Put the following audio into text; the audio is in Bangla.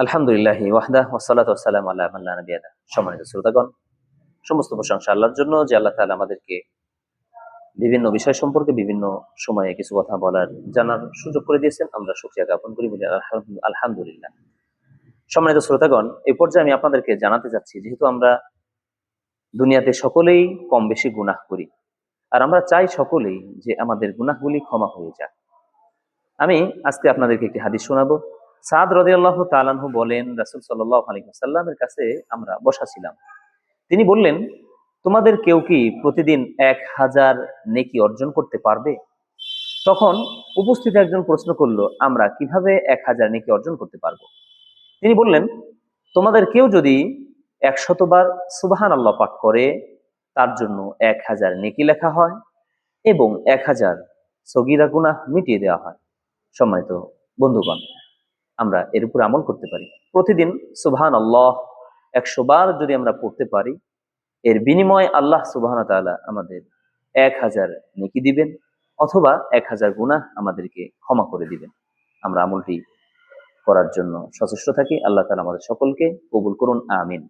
আলহামদুলিল্লাহ ওয়াহদা ওসালাত ওসালাম আল্লাহ নবিয়াদা সম্মানিত শ্রোতাগণ, সমস্ত প্রশংসা আল্লাহর জন্য যে আল্লাহ তাআলা আমাদেরকে বিভিন্ন বিষয় সম্পর্কে বিভিন্ন সময়ে কিছু কথা বলার, জানার সুযোগ করে দিয়েছেন। আমরা সুক্রিয়া জ্ঞাপন করি বলি আলহামদুলিল্লাহ। সম্মানিত শ্রোতাগণ এই পর্যায়ে আমি আপনাদেরকে জানাতে চাচ্ছি, যেহেতু আমরা দুনিয়াতে সকলেই কম বেশি গুনাহ করি, আর আমরা চাই সকলেই যে আমাদের গুনাহগুলি ক্ষমা হয়ে যাক। আমি আজকে আপনাদেরকে একটি হাদিস শোনাবো। সাদ রদিয়াল্লাহ তালানহু বলেন, রাসুল সাল্লাহ আলী সাল্লামের কাছে আমরা বসা ছিলাম। তিনি বললেন, তোমাদের কেউ কি প্রতিদিন এক হাজার নেকি অর্জন করতে পারবে? তখন উপস্থিত একজন প্রশ্ন করল, আমরা কীভাবে এক হাজার নেকি অর্জন করতে পারব? তিনি বললেন, তোমাদের কেউ যদি একশতবার সুবাহান আল্লাহ পাঠ করে, তার জন্য এক হাজার নেকি লেখা হয় এবং এক হাজার সগিরা গুনাহ মিটিয়ে দেওয়া হয়। সম্মানিত বন্ধুগণ আমরা এর উপর আমল করতে পারি। প্রতিদিন সুবহান আল্লাহ একশো বার যদি আমরা পড়তে পারি, এর বিনিময়ে আল্লাহ সুবহান তালা আমাদের এক হাজার নেকি দিবেন অথবা এক হাজার গুণা আমাদেরকে ক্ষমা করে দিবেন। আমরা আমলটি করার জন্য সচেষ্ট থাকি। আল্লাহ তালা আমাদের সকলকে কবুল করুন, আমিন।